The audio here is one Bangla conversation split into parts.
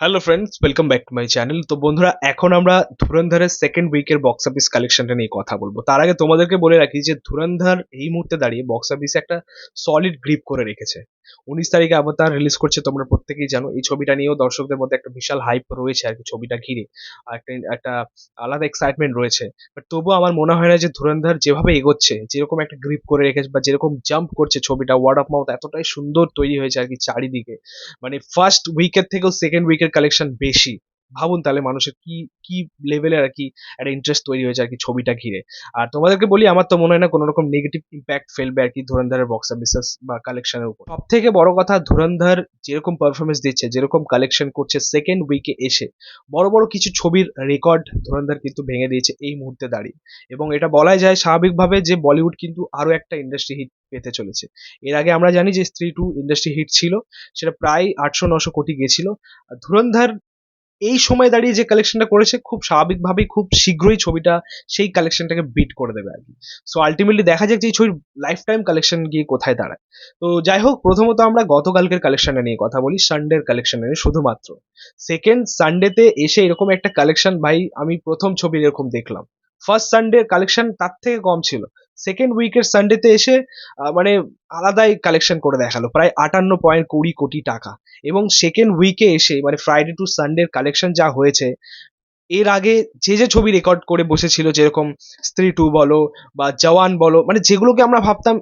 Hello friends welcome back to my channel তো বন্ধুরা, এখন আমরা ধুরন্ধরের সেকেন্ড উইকের বক্স অফিস কালেকশনটা নিয়ে কথা বলব। তার আগে তোমাদেরকে বলে রাখি যে ধুরন্ধর এই মুহূর্তে দাঁড়িয়ে বক্স অফিসে একটা সলিড গ্রিপ করে রেখেছে। উনিশ তারিখে আবার রিলিজ করছে, তোমরা প্রত্যেকেই জানো। এই ছবিটা নিয়েও দর্শকদের মধ্যে একটা বিশাল হাইপ রয়েছে আর কি, ছবিটা ঘিরে। একটা একটা আলাদা এক্সাইটমেন্ট রয়েছে। বাট তবুও আমার মনে হয় না যে ধুরন্ধর যেভাবে এগোচ্ছে, যেরকম একটা গ্রিপ করে রেখেছে বা যেরকম জাম্প করছে ছবিটা ওয়ার্ড অফ মাউথ এতটাই সুন্দর তৈরি হয়েছে আর কি চারিদিকে। মানে ফার্স্ট উইকের থেকেও সেকেন্ড উইকের কালেকশন বেশি। ভাবুন তাহলে মানুষের কি কি লেভেলের আর কি একটা ইন্টারেস্ট তৈরি হয়েছে আর কি ছবিটা ঘিরে। আর তোমাদেরকে বলি, আমার তো মনে হয় না কোনো রকম নেগেটিভ ইম্প্যাক্ট ফেলবে আর কি ধুরন্ধরের বক্স অফিসেস বা কালেকশনের উপর। সব থেকে বড় কথা, ধুরন্ধর যেরকম পারফরমেন্স দিচ্ছে, যেরকম কালেকশন করছে সেকেন্ড উইকে এসে বড় বড় কিছু ছবির রেকর্ড ধুরন্ধর কিন্তু ভেঙে দিয়েছে এই মুহূর্তে দাঁড়িয়ে। এবং এটা বলাই যায় স্বাভাবিকভাবে যে বলিউড কিন্তু আরও একটা ইন্ডাস্ট্রি হিট পেতে চলেছে। এর আগে আমরা জানি যে স্ত্রী টু ইন্ডাস্ট্রি হিট ছিল, সেটা প্রায় আটশো, নশো কোটি গেছিল। ধুরন্ধর এই সময় দাঁড়িয়ে যে কালেকশনটা করেছে, খুব স্বাভাবিকভাবেই খুব শীঘ্রই ছবিটা সেই কালেকশনটাকে বিট করে দেবে আর কি। সো আলটিমেটলি দেখা যাক যে এই ছবির লাইফ টাইম কালেকশন গিয়ে কোথায় দাঁড়ায়। তো যাই হোক, প্রথমত আমরা গতকালকের কালেকশনটা নিয়ে কথা বলি সানডের কালেকশন নিয়ে শুধুমাত্র। সেকেন্ড সানডেতে এসে এরকম একটা কালেকশন ভাই, আমি প্রথম ছবি এরকম দেখলাম। ফার্স্ট সানডে কালেকশন তার থেকে কম ছিল। সেকেন্ড উইকের সানডেতে এসে মানে আলাদাই কালেকশন করে দেখাল, প্রায় আটান্ন পয়েন্ট কুড়ি কোটি টাকা। এবং সেকেন্ড উইকে এসে মানে ফ্রাইডে টু সানডের কালেকশন যা হয়েছে এর আগে যে যে ছবি রেকর্ড করে বসেছিল, যেরকম স্ত্রী টু বলো বা জওয়ান বলো মানে যেগুলোকে আমরা ভাবতাম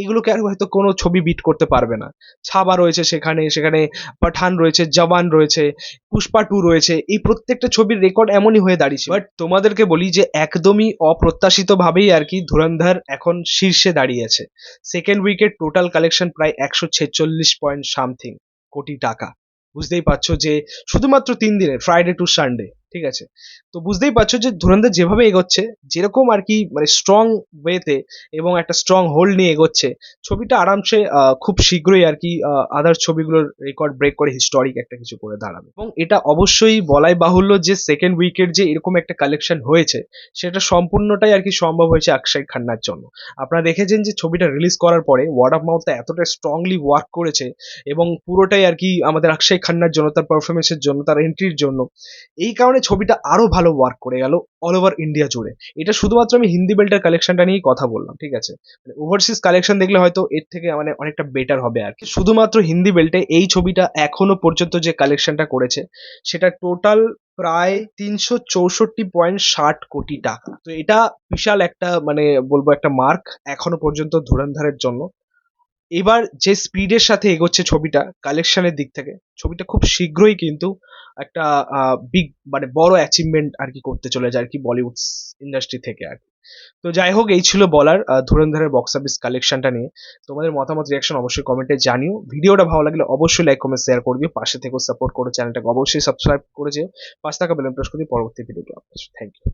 এগুলোকে আর হয়তো কোনো ছবি বিট করতে পারবে না। ছাবা রয়েছে সেখানে সেখানে পাঠান রয়েছে, জওয়ান রয়েছে, পুষ্পা টু রয়েছে, এই প্রত্যেকটা ছবির রেকর্ড এমনই হয়ে দাঁড়িয়েছে। বাট তোমাদেরকে বলি যে একদমই অপ্রত্যাশিতভাবেই আর কি ধুরন্ধর এখন শীর্ষে দাঁড়িয়ে আছে। সেকেন্ড উইকের টোটাল কালেকশন প্রায় একশো ছেচল্লিশ পয়েন্ট সামথিং কোটি টাকা। বুঝতেই পারছ যে শুধুমাত্র তিন দিনে ফ্রাইডে টু সানডে ঠিক আছে? তো বুঝতেই পারছ যে ধুরন্ধর যেভাবে এগোচ্ছে, যেরকম আর কি মানে স্ট্রং ওয়েতে এবং একটা স্ট্রং হোল্ড নিয়ে এগোচ্ছে, ছবিটা আরামসে খুব শীঘ্রই আর কি আদার ছবিগুলোর রেকর্ড ব্রেক করে হিস্টোরিক একটা কিছু করে দাঁড়াবে। এবং এটা অবশ্যই বলাই বাহুল্য যে সেকেন্ড উইকের যে এরকম একটা কালেকশন হয়েছে, সেটা সম্পূর্ণটাই আর কি সম্ভব হয়েছে অক্ষয় খান্নার জন্য। আপনারা দেখেছেন যে ছবিটা রিলিজ করার পরে ওয়ার্ড অফ মাউথটা এতটা স্ট্রংলি ওয়ার্ক করেছে এবং পুরোটাই আর কি আমাদের অক্ষয় খান্নার জন্য, তার পারফরমেন্সের জন্য, তার এন্ট্রির জন্য, এই কারণে ছবিটা আরও ভালো ওয়ার্ক করে গেল অল ওভার ইন্ডিয়া জুড়ে। এটা শুধুমাত্র আমি হিন্দি বেল্টের কালেকশনটা নিয়েই কথা বললাম, ঠিক আছে? মানে ওভারসিজ কালেকশন দেখলে হয়তো এর থেকে মানে অনেকটা বেটার হবে আর কি। শুধুমাত্র হিন্দি বেল্টে এই ছবিটা এখনও পর্যন্ত যে কালেকশনটা করেছে, সেটা টোটাল প্রায় তিনশো চৌষট্টি পয়েন্ট ষাট কোটি টাকা। তো এটা বিশাল একটা মানে বলব একটা মার্ক এখনও পর্যন্ত ধুরন্ধরের জন্য। এবার যে স্পিডের সাথে এগোচ্ছে ছবিটা কালেকশনের দিক থেকে, ছবিটা খুব শীঘ্রই কিন্তু একটা বিগ মানে বড় অ্যাচিভমেন্ট আর কি করতে চলে যায় আর কি বলিউড ইন্ডাস্ট্রি থেকে আর কি। তো যাই হোক, এই ছিল বলার ধুরন্ধরের বক্স অফিস কালেকশনটা নিয়ে। তোমাদের মতামত রিয়াকশন অবশ্যই কমেন্টে জানিও। ভিডিওটা ভালো লাগলে অবশ্যই লাইক কমেন্ট শেয়ার করে দিও পাশে থেকেও সাপোর্ট করে চ্যানেলটাকে অবশ্যই সাবস্ক্রাইব করে যেও পাঁচ টাকা বেলন প্রেস করে পরবর্তী ভিডিওটা থ্যাংক ইউ